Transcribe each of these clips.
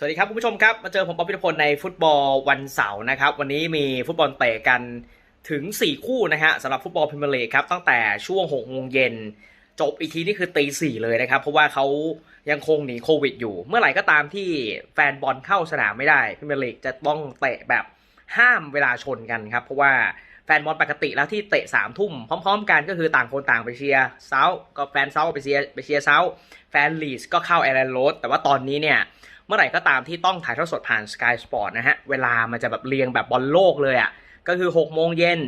สวัสดีครับคุณผู้ชมครับ มาเจอผมป๊อปพิทพลในฟุตบอลวันเสาร์นะครับ วันนี้มีฟุตบอลเตะกันถึง 4 คู่นะฮะสำหรับฟุตบอลพรีเมียร์ลีกครับ ตั้งแต่ช่วง6โมงเย็น จบอีกทีนี่คือตีสี่เลยนะครับ เพราะว่าเขายังคงหนีโควิดอยู่ เมื่อไหร่ก็ตามที่แฟนบอลเข้าสนามไม่ได้พรีเมียร์ลีกจะต้องเตะแบบห้ามเวลาชนกันครับ เพราะว่าแฟนบอลปกติแล้วที่เตะสามทุ่มพร้อม ๆ กันก็คือต่างคนต่างไปเชียร์เซาท์ก็แฟนเซาท์ไปเชียร์ไปเชียร์เซาท์แฟนลีสก็เข้าแอร์แลนด์โรดแต่ว่าตอนนี้เนี่ย เมื่อไหร่ก็ตามที่ต้องถ่ายทอดสดผ่าน Sky Sport นะฮะ เวลามันจะแบบเรียงแบบบอลโลกเลยอะ่ะ ก็คือ6โมงเย็น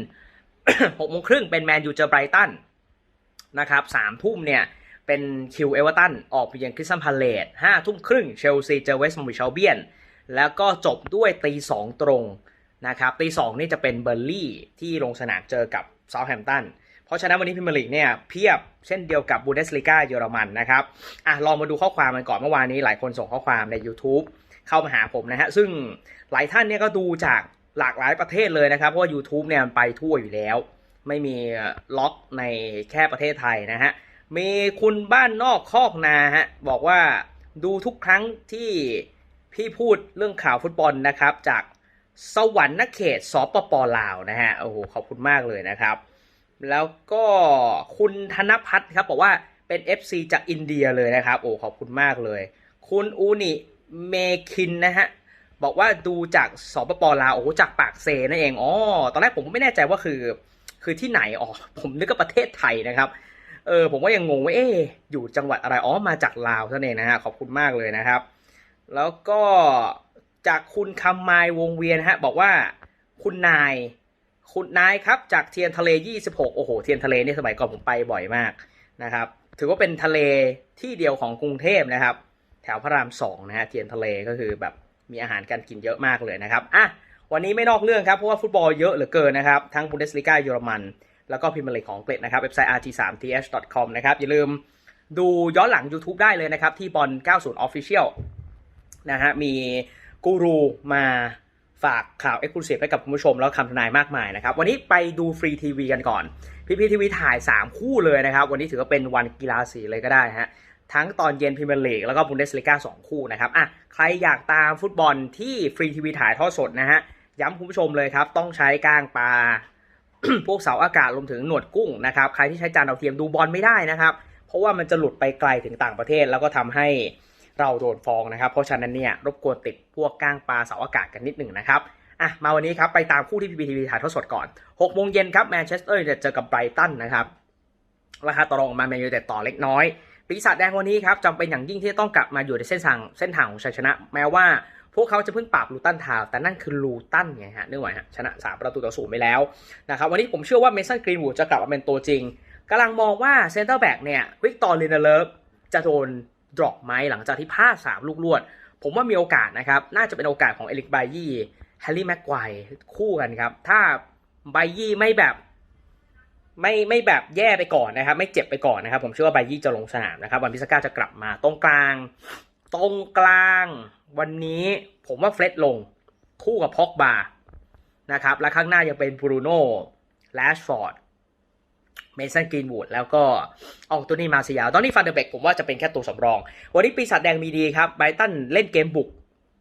6โมงครึ่งเป็นแมนยูเจอไบรตันนะครับ3ทุ่มเนี่ยเป็นคิวเอเวอร์ตันออกไปยือนคริสตันพาเลต5ทุ่มครึ่งเชลซีเจอเวสต์มอริชเบียน แล้วก็จบด้วยตี2ตรงนะครับตี2นี่จะเป็นเบอร์ลี่ที่ลงสนามเจอกับเซาท์แฮมป์ตัน เพราะฉะนั้นวันนี้พรีเมียร์ลีกเนี่ยเพียบเช่นเดียวกับบูเดสลีกาเยอรมันนะครับอะลองมาดูข้อความกันก่อนเมื่อวานนี้หลายคนส่งข้อความใน YouTube เข้ามาหาผมนะฮะซึ่งหลายท่านเนี่ยก็ดูจากหลากหลายประเทศเลยนะครับเพราะว่า u t u b e เนี่ยมันไปทั่วอยู่แล้ว ไม่มีล็อกในแค่ประเทศไทยนะฮะมีคุณบ้านนอกคอกนาฮะบอกว่าดูทุกครั้งที่พี่พูดเรื่องข่าวฟุตบอลนะครับ จากสวรรค์เขตสปปลาวนะฮะโอ้โหขอบคุณมากเลยนะครับ แล้วก็คุณธนพัฒน์ครับบอกว่าเป็น FC จากอินเดียเลยนะครับ โอ้ขอบคุณมากเลย คุณอูนิเมคินนะฮะบอกว่าดูจากสปปลาวโอ้จากปากเซนั่นเองอ๋อตอนแรกผมก็ไม่แน่ใจว่าคือ คือที่ไหนอ๋อผมนึกว่าประเทศไทยนะครับเออผมก็ยังงงว่าเอ๊อยู่จังหวัดอะไรอ๋อมาจากลาวนั่นเองนะฮะขอบคุณมากเลยนะครับ แล้วก็จากคุณคำมายวงเวียนฮะบอกว่าคุณนาย คุณนายครับจากเทียนทะเล 26 โอ้โห เทียนทะเลนี่สมัยก่อนผมไปบ่อยมากนะครับ ถือว่าเป็นทะเลที่เดียวของกรุงเทพนะครับ แถวพระรามสองนะฮะ เทียนทะเลก็คือแบบมีอาหารการกินเยอะมากเลยนะครับ อะ วันนี้ไม่นอกเรื่องครับ เพราะว่าฟุตบอลเยอะเหลือเกินนะครับ ทั้งบุนเดสลีกาเยอรมัน แล้วก็พรีเมียร์ลีกของอังกฤษนะครับ เว็บไซต์ rt3th.com นะครับ อย่าลืมดูย้อนหลัง YouTube ได้เลยนะครับที่บอล90 Official นะฮะ มีกูรูมา ฝากข่าว e x c l u s i v e ให้กับคุณผู้ชมแล้วคำทนายมากมายนะครับ วันนี้ไปดูฟรีทีวีกันก่อน พีพีทีวีถ่าย 3 คู่เลยนะครับ วันนี้ถือว่าเป็นวันกีฬาสีเลยก็ได้ฮะทั้งตอนเย็นพรีเมียร์ลีกแล้วก็บุนเดสลีกา2คู่นะครับอะใครอยากตามฟุตบอลที่ฟรีทีวีถ่ายทอดสดนะฮะย้ำคุณผู้ชมเลยครับ ต้องใช้ก้างปลาพวกเสาอากาศรวมถึงหนวดกุ้งนะครับใครที่ใช้จานดาวเทียมดูบอลไม่ได้นะครับ เพราะว่ามันจะหลุดไปไกลถึงต่างประเทศแล้วก็ทำให้ เราโดนฟ้องนะครับ เพราะฉะนั้นเนี่ยรบกวนติดพวกก้างปลาเสาอากาศกันนิดหนึ่งนะครับอะมาวันนี้ครับไปตามคู่ที่พีพีทีวีถ่ายทอดสดก่อน6โมงเย็นครับแมนเชสเตอร์จะเจอกับไบรตันนะครับราคาต่อรองออกมาแมนยูแต่ต่อเล็กน้อยปีศาจแดงวันนี้ครับจำเป็นอย่างยิ่งที่ต้องกลับมาอยู่ในเส้นทางเส้นทางของชัยชนะ แม้ว่าพวกเขาจะเพิ่งปราบลูตันทาวแต่นั่นคือลูตันไงฮะนึกไหมฮะชนะ3ประตูต่อศูนย์ไปแล้วนะครับวันนี้ผมเชื่อว่าเมสันกรีนวูดจะกลับมาเป็นตัวจริงกำลังมองว่าเซนเตอร์แบ็กเนี่ยวิกตอร์ลินเลิฟจะโดน ดรอปไหมหลังจากที่พลาด3ลูกรวด ผมว่ามีโอกาสนะครับ น่าจะเป็นโอกาสของเอลิกไบยี่แฮร์รี่แม็กควายคู่กันครับ ถ้าไบยี่ไม่แบบไม่ไม่แบบแย่ไปก่อนนะครับ ไม่เจ็บไปก่อนนะครับ ผมเชื่อว่าไบยี่จะลงสนามนะครับ วันพิซก้าจะกลับมาตรงกลาง ตรงกลาง วันนี้ผมว่าเฟรดลงคู่กับพ็อกบานะครับและข้างหน้ายังเป็นบรูโน่แลชฟอร์ด เมสันกรีนวูดแล้วก็อองตัวนี้มาเซียตอนนี้ฟันเดอร์เบกผมว่าจะเป็นแค่ตัวสำรอง วันนี้ปีศาจแดงมีดีครับไบรตันเล่นเกมบุก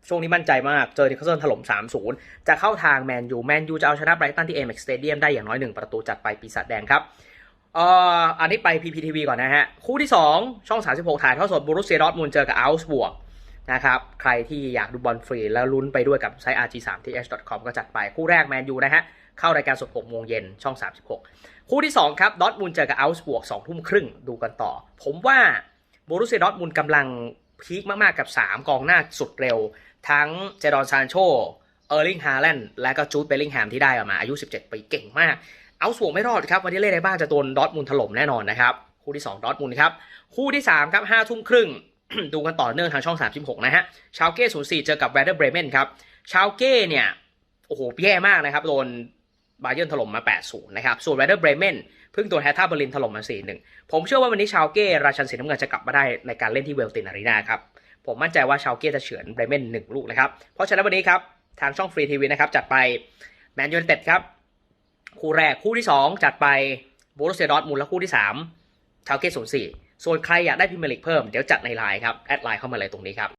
ช่วงนี้มั่นใจมาก เจอที่เขาเซินถล่ม 3-0 จะเข้าทางแมนยู แมนยูจะเอาชนะไบรตันที่เอ m ็กสเตเดียมได้อย่างน้อย 1 ประตูจัดไปปีศาจแดงครับเอ่ออันนี้ไป PPTV ก่อนนะฮะ คู่ที่ 2 ช่อง 36 ถ่ายทอดสดบูรุสเซียดอร์ทมูลเจอกับอัลส์บวกนะครับ ใครที่อยากดูบอลฟรีแล้วลุ้นไปด้วยกับไซต์ rg3th.com ก็จัดไป คู่แรกแมนยูนะฮะ เข้ารายการสด6โมงเย็นช่อง 36 คู่ที่ 2 ครับดอทมูลเจอกับอัลส์บวก2ทุ่มครึ่งดูกันต่อ ผมว่าบรุสเซียดอทมูลกำลังพีคมากๆกับ 3 กองหน้าสุดเร็ว ทั้งเจดอนซานโชเออร์ลิงฮาแลนด์และก็จูดเบลลิงแฮมที่ได้ออกมาอายุ 17 ปีเก่งมาก เอาสวงไม่รอดครับวันนี้เล่นในบ้านจะโดนดอทมุนถล่มแน่นอนนะครับ คู่ที่ 2 ดอทมุนครับ คู่ที่ 3 ครับ5ทุ่มครึ่ง ดูกันต่อเนื่องทางช่อง 36 นะฮะชาวเก้04 เจอกับแวร์เดอร์เบรเมนครับชาวเก้เนี่ยโอ้โหแย่มากนะครับ โดน บาเยิร์นถล่มมา 8-0 นะครับ ส่วนแวร์เดอร์เบรเมนเพิ่งโดนแฮตท่าเบอร์ลินถล่มมา 4-1 ผมเชื่อว่าวันนี้ชาวเก้ราชันสีน้ำเงินจะกลับมาได้ในการเล่นที่เวลตินอารีนาครับ ผมมั่นใจว่าชาวเก้จะเฉือนเบรเมนหนึ่งลูกนะครับ เพราะฉะนั้นวันนี้ครับ ทางช่องฟรีทีวีนะครับจัดไปแมนยูไนเต็ดครับคู่แรกคู่ที่ 2 จัดไปโบรุสเซียดอร์ทมูลและคู่ที่3ชาวเก้ศูนย์สี่ส่วนใครอยากได้พรีเมียร์ลีกเพิ่มเดี๋ยวจัดในไลน์ครับแอดไลน์เข้ามาเลยตรงนี้ครับ